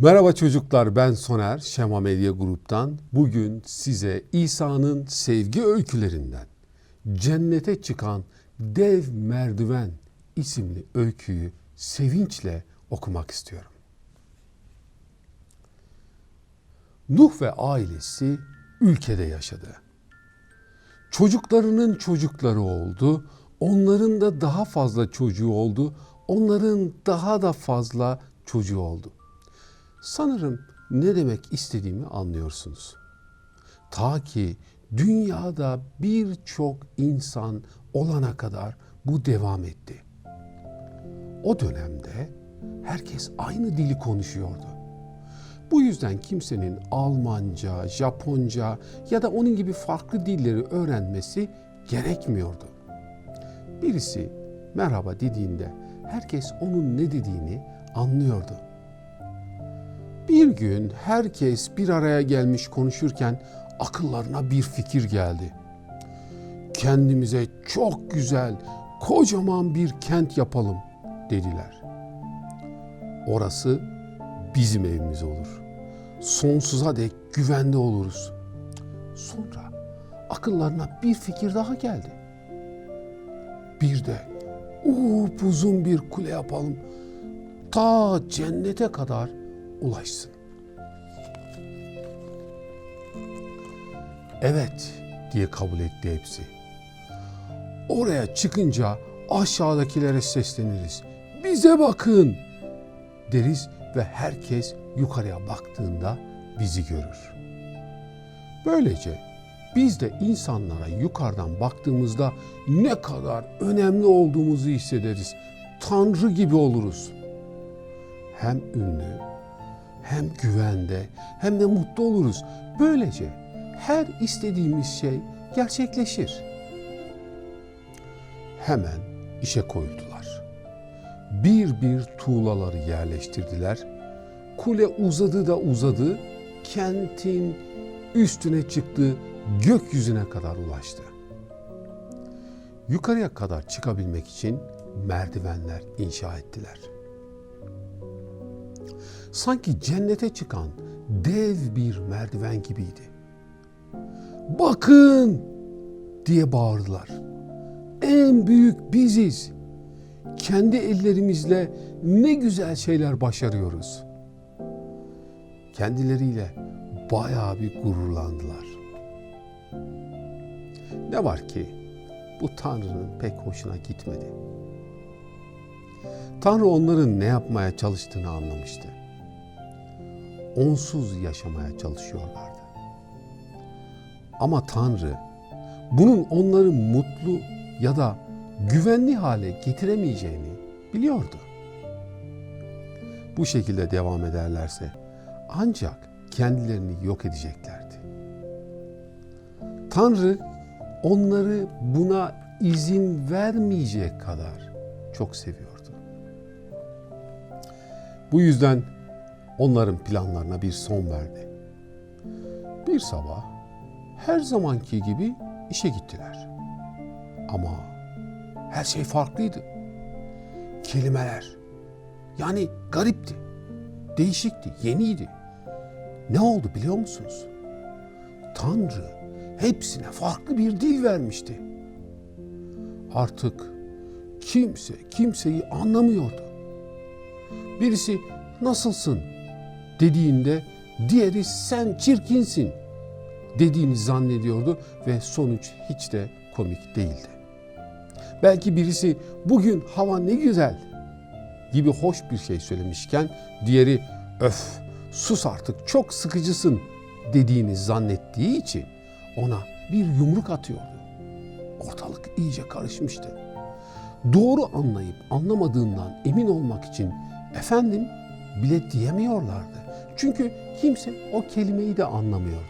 Merhaba çocuklar ben Soner Şema Medya Grup'tan. Bugün size İsa'nın sevgi öykülerinden Cennete Çıkan Dev Merdiven isimli öyküyü sevinçle okumak istiyorum. Nuh ve ailesi ülkede yaşadı. Çocuklarının çocukları oldu, onların da daha fazla çocuğu oldu, onların daha da fazla çocuğu oldu. Sanırım ne demek istediğimi anlıyorsunuz. Ta ki dünyada birçok insan olana kadar bu devam etti. O dönemde herkes aynı dili konuşuyordu. Bu yüzden kimsenin Almanca, Japonca ya da onun gibi farklı dilleri öğrenmesi gerekmiyordu. Birisi merhaba dediğinde herkes onun ne dediğini anlıyordu. Bir gün herkes bir araya gelmiş konuşurken akıllarına bir fikir geldi. Kendimize çok güzel, kocaman bir kent yapalım dediler. Orası bizim evimiz olur. Sonsuza dek güvende oluruz. Sonra akıllarına bir fikir daha geldi. Bir de upuzun bir kule yapalım. Ta cennete kadar ulaşsın. Evet diye kabul etti hepsi. Oraya çıkınca aşağıdakilere sesleniriz. Bize bakın deriz ve herkes yukarıya baktığında bizi görür. Böylece biz de insanlara yukarıdan baktığımızda ne kadar önemli olduğumuzu hissederiz. Tanrı gibi oluruz. Hem ünlü, hem güvende, hem de mutlu oluruz. Böylece her istediğimiz şey gerçekleşir. Hemen işe koyuldular. Bir bir tuğlaları yerleştirdiler. Kule uzadı da uzadı, kentin üstüne çıktı, gökyüzüne kadar ulaştı. Yukarıya kadar çıkabilmek için merdivenler inşa ettiler. Sanki cennete çıkan dev bir merdiven gibiydi. Bakın diye bağırdılar. En büyük biziz. Kendi ellerimizle ne güzel şeyler başarıyoruz. Kendileriyle bayağı bir gururlandılar. Ne var ki bu Tanrı'nın pek hoşuna gitmedi. Tanrı onların ne yapmaya çalıştığını anlamıştı. Onsuz yaşamaya çalışıyorlardı. Ama Tanrı bunun onları mutlu ya da güvenli hale getiremeyeceğini biliyordu. Bu şekilde devam ederlerse ancak kendilerini yok edeceklerdi. Tanrı onları buna izin vermeyecek kadar çok seviyordu. Bu yüzden onların planlarına bir son verdi. Bir sabah her zamanki gibi işe gittiler. Ama her şey farklıydı. Kelimeler yani garipti, değişikti, yeniydi. Ne oldu biliyor musunuz? Tanrı hepsine farklı bir dil vermişti. Artık kimse kimseyi anlamıyordu. Birisi nasılsın dediğinde diğeri sen çirkinsin dediğini zannediyordu ve sonuç hiç de komik değildi. Belki birisi bugün hava ne güzel gibi hoş bir şey söylemişken diğeri öf sus artık çok sıkıcısın dediğini zannettiği için ona bir yumruk atıyordu. Ortalık iyice karışmıştı. Doğru anlayıp anlamadığından emin olmak için efendim bile diyemiyorlardı. Çünkü kimse o kelimeyi de anlamıyordu.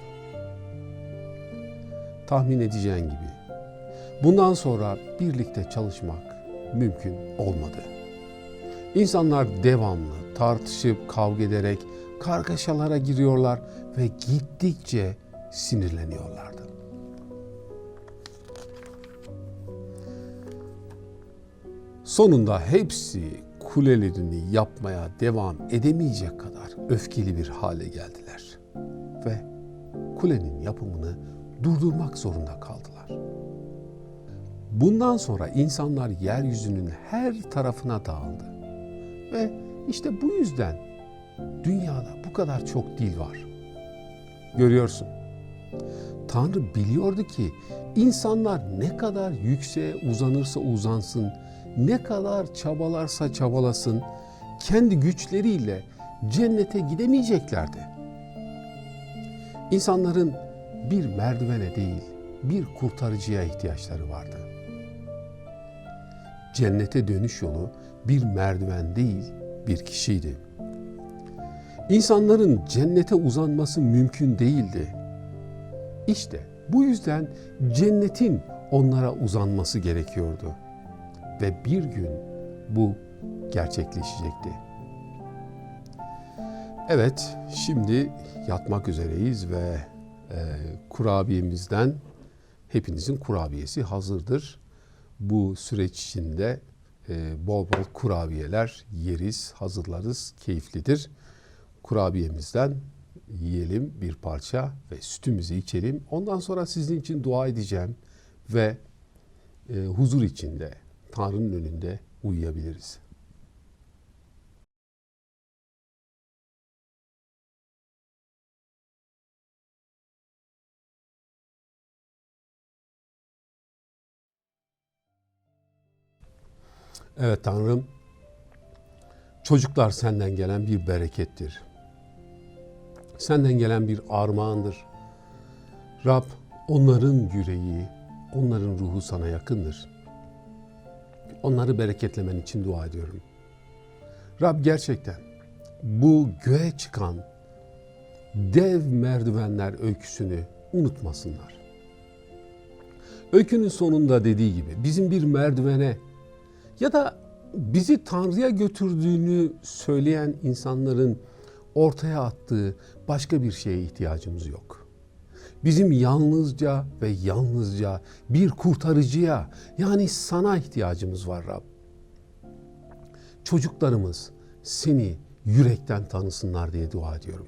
Tahmin edeceğin gibi bundan sonra birlikte çalışmak mümkün olmadı. İnsanlar devamlı tartışıp kavga ederek kargaşalara giriyorlar ve gittikçe sinirleniyorlardı. Sonunda hepsi kulelerini yapmaya devam edemeyecek kadar öfkeli bir hale geldiler. Ve kulenin yapımını durdurmak zorunda kaldılar. Bundan sonra insanlar yeryüzünün her tarafına dağıldı. Ve işte bu yüzden dünyada bu kadar çok dil var. Görüyorsun. Tanrı biliyordu ki insanlar ne kadar yükseğe uzanırsa uzansın, ne kadar çabalarsa çabalasın, kendi güçleriyle cennete gidemeyeceklerdi. İnsanların bir merdivene değil, bir kurtarıcıya ihtiyaçları vardı. Cennete dönüş yolu bir merdiven değil, bir kişiydi. İnsanların cennete uzanması mümkün değildi. İşte bu yüzden cennetin onlara uzanması gerekiyordu. Ve bir gün bu gerçekleşecekti. Evet, şimdi yatmak üzereyiz ve e, kurabiyemizden hepinizin kurabiyesi hazırdır. Bu süreç içinde e, bol bol kurabiyeler yeriz, hazırlarız, keyiflidir. Kurabiyemizden yiyelim bir parça ve sütümüzü içelim. Ondan sonra sizin için dua edeceğim ve e, huzur içinde Tanrı'nın önünde uyuyabiliriz. Evet Tanrım, çocuklar senden gelen bir berekettir. Senden gelen bir armağandır. Rab, onların yüreği, onların ruhu sana yakındır. Onları bereketlemen için dua ediyorum. Rab gerçekten bu göğe çıkan dev merdivenler öyküsünü unutmasınlar. Öykünün sonunda dediği gibi bizim bir merdivene ya da bizi Tanrı'ya götürdüğünü söyleyen insanların ortaya attığı başka bir şeye ihtiyacımız yok. Bizim yalnızca ve yalnızca bir kurtarıcıya yani sana ihtiyacımız var Rab. Çocuklarımız seni yürekten tanısınlar diye dua ediyorum.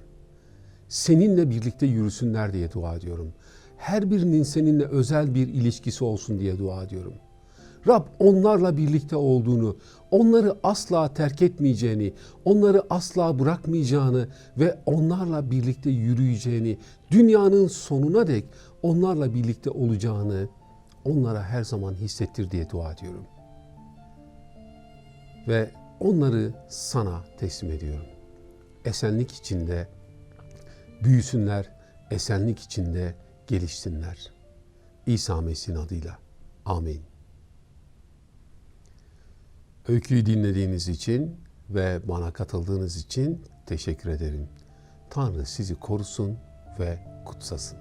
Seninle birlikte yürüsünler diye dua ediyorum. Her birinin seninle özel bir ilişkisi olsun diye dua ediyorum. Rab onlarla birlikte olduğunu, onları asla terk etmeyeceğini, onları asla bırakmayacağını ve onlarla birlikte yürüyeceğini, dünyanın sonuna dek onlarla birlikte olacağını onlara her zaman hissettir diye dua ediyorum. Ve onları sana teslim ediyorum. Esenlik içinde büyüsünler, esenlik içinde gelişsinler. İsa Mesih'in adıyla. Amin. Öyküyü dinlediğiniz için ve bana katıldığınız için teşekkür ederim. Tanrı sizi korusun ve kutsasın.